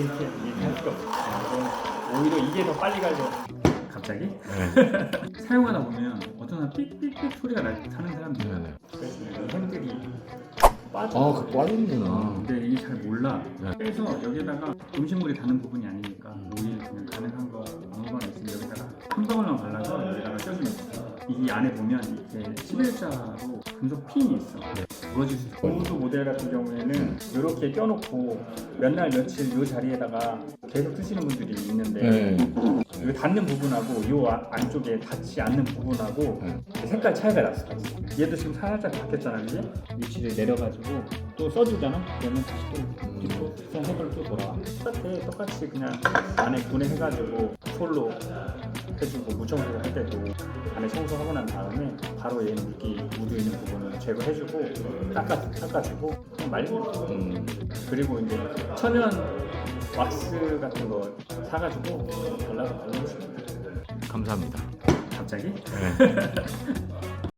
이렇게 이렇게 할 수가 없어요. 오히려 이게 더 빨리 가죠. 갑자기 네. 사용하다 보면 어떤 사람 삑삑삑 소리가 나, 나는 사람들이 네, 네. 그래서 이 핸들이 빠져. 아, 그 빠지는구나. 근데 이게 잘 몰라. 네. 그래서 여기다가 음식물이 닿는 부분이 아니니까 오일 그냥 가능한 거 아무거나 있으면 여기다가 한 방울만 이 안에 보면 이게 11자로 금속 핀이 있어. 부러질 수 있어. 고무도 모델 같은 경우에는 이렇게 껴놓고 몇 날 며칠 이 자리에다가 계속 쓰시는 분들이 있는데 네. 이 닿는 부분하고 이 안쪽에 닿지 않는 부분하고 네. 색깔 차이가 났어. 얘도 지금 살짝 바뀌었잖아, 그지? 위치를 내려가지고 또 써주잖아. 그러면 다시 또 뒤로 비슷한 색깔로 또 돌아와. 똑같아, 똑같이 그냥 안에 분해해가지고 솔로 해주고 무청소 할 때도 안에 청소하고 난 다음에 바로 얘 물기 묻어 있는 부분을 제거해주고 닦아 닦아주고 그냥 말리면 돼. 음. 그리고 이제 천연 왁스 같은 거 사가지고 발라서 발라주시면 돼. 감사합니다. 갑자기? 네.